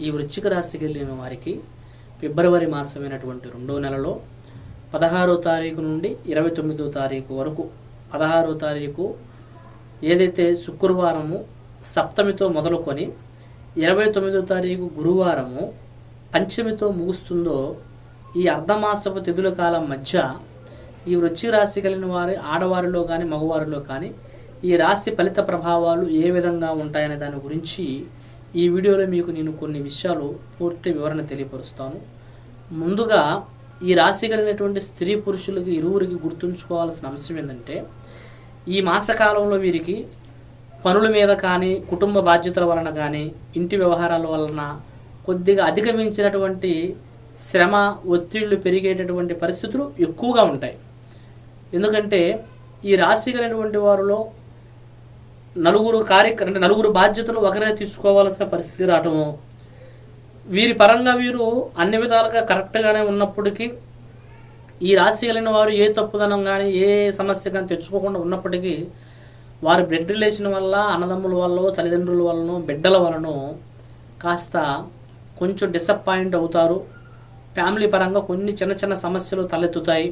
ఈ వృశ్చిక రాశికి వెళ్ళిన వారికి ఫిబ్రవరి మాసమైనటువంటి రెండో నెలలో పదహారో తారీఖు నుండి ఇరవై తొమ్మిదో తారీఖు వరకు పదహారో తారీఖు ఏదైతే శుక్రవారము సప్తమితో మొదలుకొని ఇరవై తొమ్మిదో తారీఖు గురువారము పంచమితో ముగుస్తుందో ఈ అర్ధమాసపు తిథుల కాలం మధ్య ఈ వృశ్చిక రాశి కలిగిన వారి ఆడవారిలో కానీ మగవారిలో కానీ ఈ రాశి ఫలిత ప్రభావాలు ఏ విధంగా ఉంటాయనే దాని గురించి ఈ వీడియోలో మీకు నేను కొన్ని విషయాలు పూర్తి వివరణ తెలియపరుస్తాను. ముందుగా ఈ రాశి కలిగినటువంటి స్త్రీ పురుషులకి ఇరువురికి గుర్తుంచుకోవాల్సిన అంశం ఏంటంటే ఈ మాసకాలంలో వీరికి పనుల మీద కానీ కుటుంబ బాధ్యతల వలన కానీ ఇంటి వ్యవహారాల వలన కొద్దిగా అధిగమించినటువంటి శ్రమ ఒత్తిళ్ళు పెరిగేటటువంటి పరిస్థితులు ఎక్కువగా ఉంటాయి. ఎందుకంటే ఈ రాశి కలిగినటువంటి వారిలో నలుగురు కార్యక్రమ అంటే నలుగురు బాధ్యతలు ఒకరే తీసుకోవాల్సిన పరిస్థితి రావటము వీరి పరంగా వీరు అన్ని విధాలుగా కరెక్ట్గానే ఉన్నప్పటికీ ఈ రాశి కలిగిన వారు ఏ తప్పుదనం కానీ ఏ సమస్య కానీ తెచ్చుకోకుండా ఉన్నప్పటికీ వారి బ్లడ్ రిలేషన్ వల్ల అన్నదమ్ముల వల్ల తల్లిదండ్రుల వలన బిడ్డల వలన కాస్త కొంచెం డిసప్పాయింట్ అవుతారు. ఫ్యామిలీ పరంగా కొన్ని చిన్న చిన్న సమస్యలు తలెత్తుతాయి.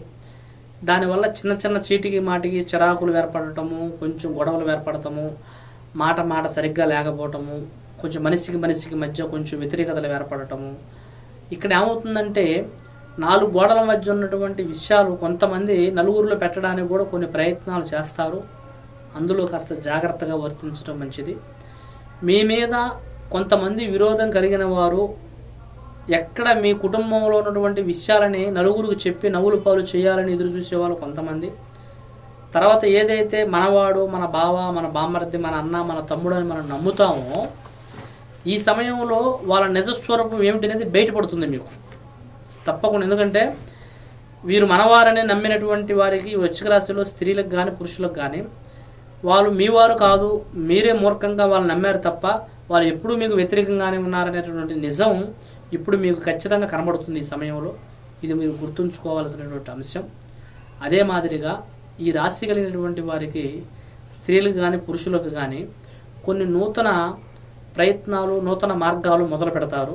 దానివల్ల చిన్న చిన్న చీటికి మాటికి చిరాకులు ఏర్పడటము కొంచెం గొడవలు ఏర్పడటము మాట మాట సరిగ్గా లేకపోవటము కొంచెం మనిషికి మనిషికి మధ్య కొంచెం వ్యతిరేకతలు ఏర్పడటము. ఇక్కడ ఏమవుతుందంటే నాలుగు గోడల మధ్య ఉన్నటువంటి విషయాలు కొంతమంది నలుగురిలో పెట్టడానికి కూడా కొన్ని ప్రయత్నాలు చేస్తారు. అందులో కాస్త జాగ్రత్తగా వర్తించడం మంచిది. మీ మీద కొంతమంది విరోధం కలిగిన వారు ఎక్కడ మీ కుటుంబంలో ఉన్నటువంటి విషయాలని నలుగురికి చెప్పి నవ్వులు పాలు చేయాలని ఎదురు చూసేవాళ్ళు కొంతమంది. తర్వాత ఏదైతే మనవాడు మన బావ మన బామ్మర్ది మన అన్న మన తమ్ముడు అని మనం నమ్ముతామో ఈ సమయంలో వాళ్ళ నిజస్వరూపం ఏమిటి అనేది బయటపడుతుంది మీకు. తప్పకుండా. ఎందుకంటే వీరు మనవారని నమ్మినటువంటి వారికి వచ్చిక రాశిలో స్త్రీలకు కానీ పురుషులకు కానీ వాళ్ళు మీ వారు కాదు మీరే మూర్ఖంగా వాళ్ళు నమ్మారు తప్ప వాళ్ళు ఎప్పుడూ మీకు వ్యతిరేకంగానే ఉన్నారనేటువంటి నిజం ఇప్పుడు మీకు ఖచ్చితంగా కనబడుతుంది ఈ సమయంలో. ఇది మీరు గుర్తుంచుకోవాల్సినటువంటి అంశం. అదే మాదిరిగా ఈ రాశి కలిగినటువంటి వారికి స్త్రీలకు కానీ పురుషులకు కానీ కొన్ని నూతన ప్రయత్నాలు నూతన మార్గాలు మొదలు పెడతారు.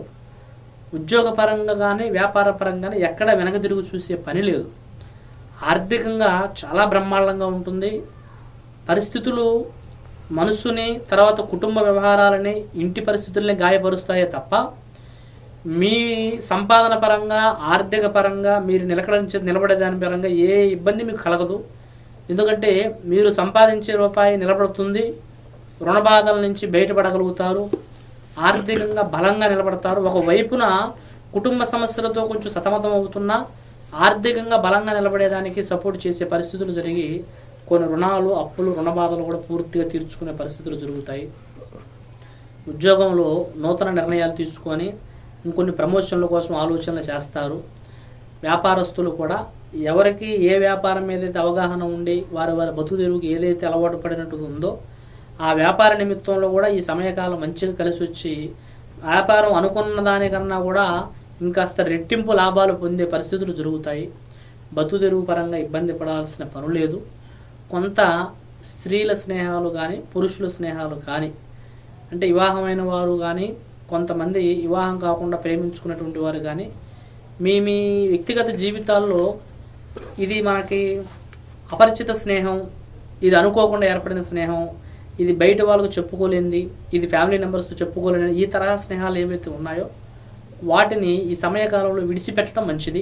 ఉద్యోగపరంగా కానీ వ్యాపార పరంగా కానీ ఎక్కడ వెనక తిరుగు చూసే పని లేదు. ఆర్థికంగా చాలా బ్రహ్మాండంగా ఉంటుంది. పరిస్థితులు మనసుని తర్వాత కుటుంబ వ్యవహారాలని ఇంటి పరిస్థితుల్ని గాయపరుస్తాయే తప్ప మీ సంపాదన పరంగా ఆర్థిక పరంగా మీరు నిలకడించే నిలబడే దాని పరంగా ఏ ఇబ్బంది మీకు కలగదు. ఎందుకంటే మీరు సంపాదించే రూపాయి నిలబడుతుంది రుణ బాధల నుంచి బయటపడగలుగుతారు ఆర్థికంగా బలంగా నిలబడతారు. ఒకవైపున కుటుంబ సమస్యలతో కొంచెం సతమతం అవుతున్నా ఆర్థికంగా బలంగా నిలబడేదానికి సపోర్ట్ చేసే పరిస్థితులు జరిగి కొన్ని రుణాలు అప్పులు రుణ బాధలు కూడా పూర్తిగా తీర్చుకునే పరిస్థితులు జరుగుతాయి. ఉద్యోగంలో నూతన నిర్ణయాలు తీసుకొని ఇంకొన్ని ప్రమోషన్ల కోసం ఆలోచనలు చేస్తారు. వ్యాపారస్తులు కూడా ఎవరికి ఏ వ్యాపారం మీద అయితే అవగాహన ఉండి వారి వారి బతుకు ఏదైతే అలవాటు పడినట్టు ఉందో ఆ వ్యాపార నిమిత్తంలో కూడా ఈ సమయకాలం మంచిగా కలిసి వచ్చి వ్యాపారం అనుకున్న దానికన్నా కూడా ఇంకాస్త రెట్టింపు లాభాలు పొందే పరిస్థితులు జరుగుతాయి. బతు తెరువు పరంగా ఇబ్బంది పడాల్సిన పని లేదు. కొంత స్త్రీల స్నేహాలు కానీ పురుషుల స్నేహాలు కానీ అంటే వివాహమైన వారు కానీ కొంతమంది వివాహం కాకుండా ప్రేమించుకున్నటువంటి వారు కానీ మీ మీ వ్యక్తిగత జీవితాల్లో ఇది మనకి అపరిచిత స్నేహం ఇది అనుకోకుండా ఏర్పడిన స్నేహం ఇది బయట వాళ్ళకు చెప్పుకోలేనిది ఇది ఫ్యామిలీ మెంబర్స్తో చెప్పుకోలేని ఈ తరహా స్నేహాలు ఏవైతే ఉన్నాయో వాటిని ఈ సమయకాలంలో విడిచిపెట్టడం మంచిది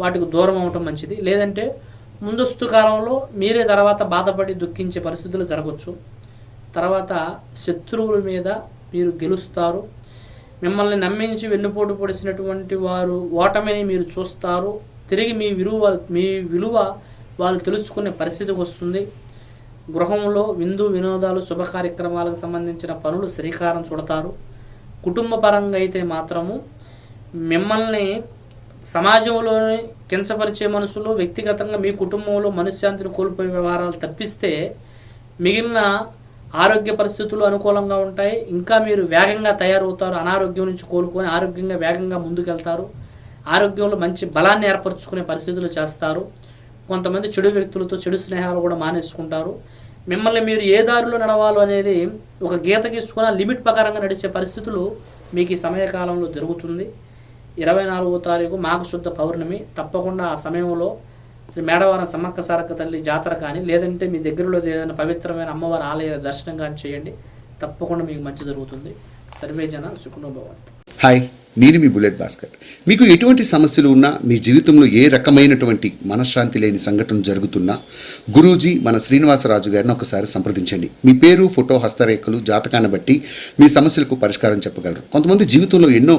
వాటికి దూరం అవటం మంచిది. లేదంటే ముందస్తు కాలంలో మీరే తర్వాత బాధపడి దుఃఖించే పరిస్థితులు జరగవచ్చు తర్వాత శత్రువుల మీద మీరు గెలుస్తారు. మిమ్మల్ని నమ్మించి వెన్నుపోటు పొడిసినటువంటి వారు ఓటమిని మీరు చూస్తారు. తిరిగి మీ విలువ మీ విలువ వాళ్ళు తెలుసుకునే పరిస్థితికి వస్తుంది. గృహంలో విందు వినోదాలు శుభ కార్యక్రమాలకు సంబంధించిన పనులు శ్రీకారం చుడతారు. కుటుంబ పరంగా అయితే మాత్రము మిమ్మల్ని సమాజంలోని కించపరిచే మనుషులు వ్యక్తిగతంగా మీ కుటుంబంలో మనశ్శాంతిని కోల్పోయే వ్యవహారాలు తప్పిస్తే మిగిలిన ఆరోగ్య పరిస్థితులు అనుకూలంగా ఉంటాయి. ఇంకా మీరు వేగంగా తయారవుతారు. అనారోగ్యం నుంచి కోలుకొని ఆరోగ్యంగా వేగంగా ముందుకెళ్తారు. ఆరోగ్యంలో మంచి బలాన్ని ఏర్పరచుకునే పరిస్థితులు చేస్తారు. కొంతమంది చెడు వ్యక్తులతో చెడు స్నేహాలు కూడా మానేసుకుంటారు. మిమ్మల్ని మీరు ఏ దారిలో నడవాలో అనేది ఒక గీత గీసుకున్న లిమిట్ ప్రకారంగా నడిచే పరిస్థితులు మీకు ఈ సమయకాలంలో జరుగుతుంది. ఇరవై నాలుగో తారీఖు మాఘ శుద్ధ పౌర్ణమి. తప్పకుండా ఆ సమయంలో శ్రీ మేడవరం సమ్మక్క సారక్క తల్లి జాతర కానీ లేదంటే మీ దగ్గరలో ఏదైనా పవిత్రమైన అమ్మవారి ఆలయ దర్శనం కానీ చేయండి. తప్పకుండా మీకు మంచి జరుగుతుంది. సర్వేజన సుఖనుభవంతు హాయ్ నేను మీ బుల్లెట్ భాస్కర్. మీకు ఎటువంటి సమస్యలు ఉన్నా మీ జీవితంలో ఏ రకమైనటువంటి మనశ్శాంతి లేని సంఘటన జరుగుతున్నా గురూజీ మన శ్రీనివాసరాజు గారిని ఒకసారి సంప్రదించండి. మీ పేరు ఫోటో హస్తరేఖలు జాతకాన్ని బట్టి మీ సమస్యలకు పరిష్కారం చెప్పగలరు. కొంతమంది జీవితంలో ఎన్నో